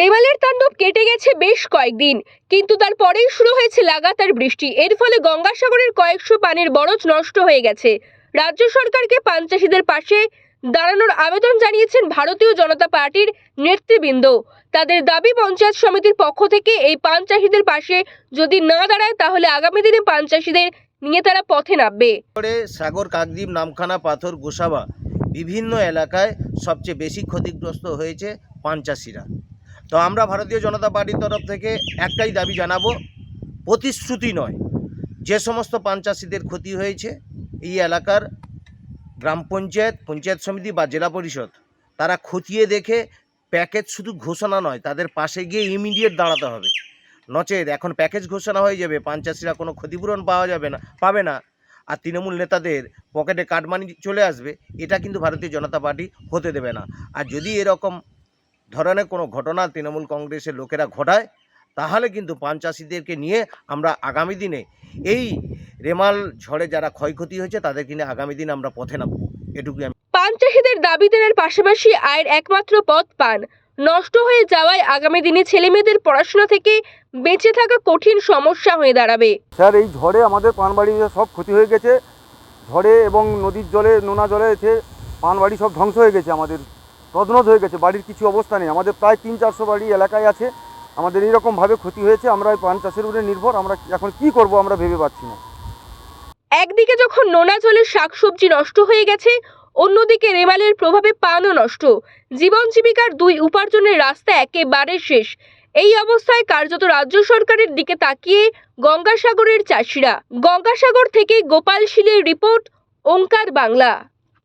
রেমালের তাণ্ডব কেটে গেছে বেশ কয়েকদিন, কিন্তু তারপরেই শুরু হয়েছে লাগাতার বৃষ্টি। এর ফলে গঙ্গাসাগরের কয়েকশো পানির বরজ নষ্ট হয়ে গেছে। রাজ্য সরকারকে পান পাশে দাঁড়ানোর আবেদন জানিয়েছেন ভারতীয় জনতা পার্টির নেতৃবৃন্দ। তাদের দাবি, পঞ্চায়েত সমিতির পক্ষ থেকে এই পান পাশে যদি না দাঁড়ায়, তাহলে আগামী দিনে পান নিয়ে তারা পথে নামবে। সাগর, কাকদ্বীপ, নামখানা, পাথর, গোসাবা বিভিন্ন এলাকায় সবচেয়ে বেশি ক্ষতিগ্রস্ত হয়েছে পান চাষিরা তো আমরা ভারতীয় জনতা পার্টির তরফ থেকে একটাই দাবি জানাব, প্রতিশ্রুতি নয়। যে সমস্ত পান ক্ষতি হয়েছে এই এলাকার গ্রাম পঞ্চায়েত পঞ্চায়েত সমিতি বা জেলা পরিষদ, তারা খতিয়ে দেখে প্যাকেজ শুধু ঘোষণা নয়, তাদের পাশে গিয়ে ইমিডিয়েট দাঁড়াতে হবে। নচেত এখন প্যাকেজ ঘোষণা হয়ে যাবে পান চাষিরা কোনো ক্ষতিপূরণ পাওয়া যাবে না, পাবে না। আর তৃণমূল নেতাদের পকেটে কাটমানি চলে আসবে, এটা কিন্তু ভারতীয় জনতা পার্টি হতে দেবে না। আর যদি এরকম ধরনের কোনো ঘটনা তৃণমূল কংগ্রেসের লোকেরা ঘটায় তাহলে কিন্তু পান চাষিদেরকে নিয়ে আমরা আগামী দিনে এই রেমাল ঝড়ে যারা ক্ষয়ক্ষতি হয়েছে তাদের কিনে আগামী দিনে আমরা পথে নামবো। এটুকুই আমি পান চাষিদের দাবি দেওয়ার পাশাপাশি আয়ের একমাত্র পথ পান। নষ্ট হয়ে যাওয়ায় আগামী দিনে ছেলেমেয়েদের পড়াশোনা থেকে বেঁচে থাকা কঠিন সমস্যা হয়ে দাঁড়াবে। স্যার এই ঝড়ে আমাদের পানবাড়ি সব ক্ষতি হয়ে গেছে। ঝড়ে এবং নদীর জলে নোনা জলে এসে পানবাড়ি সব ধ্বংস হয়ে গেছে আমাদের। তদনদ হয়ে গেছে, বাড়ির কিছু অবস্থা নেই। আমাদের প্রায় তিন চারশো বাড়ি এলাকায় আছে। আমাদের এইরকমভাবে ক্ষতি হয়েছে, আমরা এই পান চাষের উপরে নির্ভর, আমরা এখন কি করব আমরা ভেবে পাচ্ছি না। একদিকে যখন নোনা জলের শাকসবজি নষ্ট হয়ে গেছে, অন্যদিকে রেমালের প্রভাবে পানও নষ্ট। জীবন জীবিকার দুই উপার্জনের রাস্তা একেবারে শেষ। এই অবস্থায় কার্যত রাজ্য সরকারের দিকে তাকিয়ে গঙ্গাসাগরের চাষিরা। গঙ্গাসাগর থেকে গোপাল শীলের রিপোর্ট, ওঙ্কার বাংলা।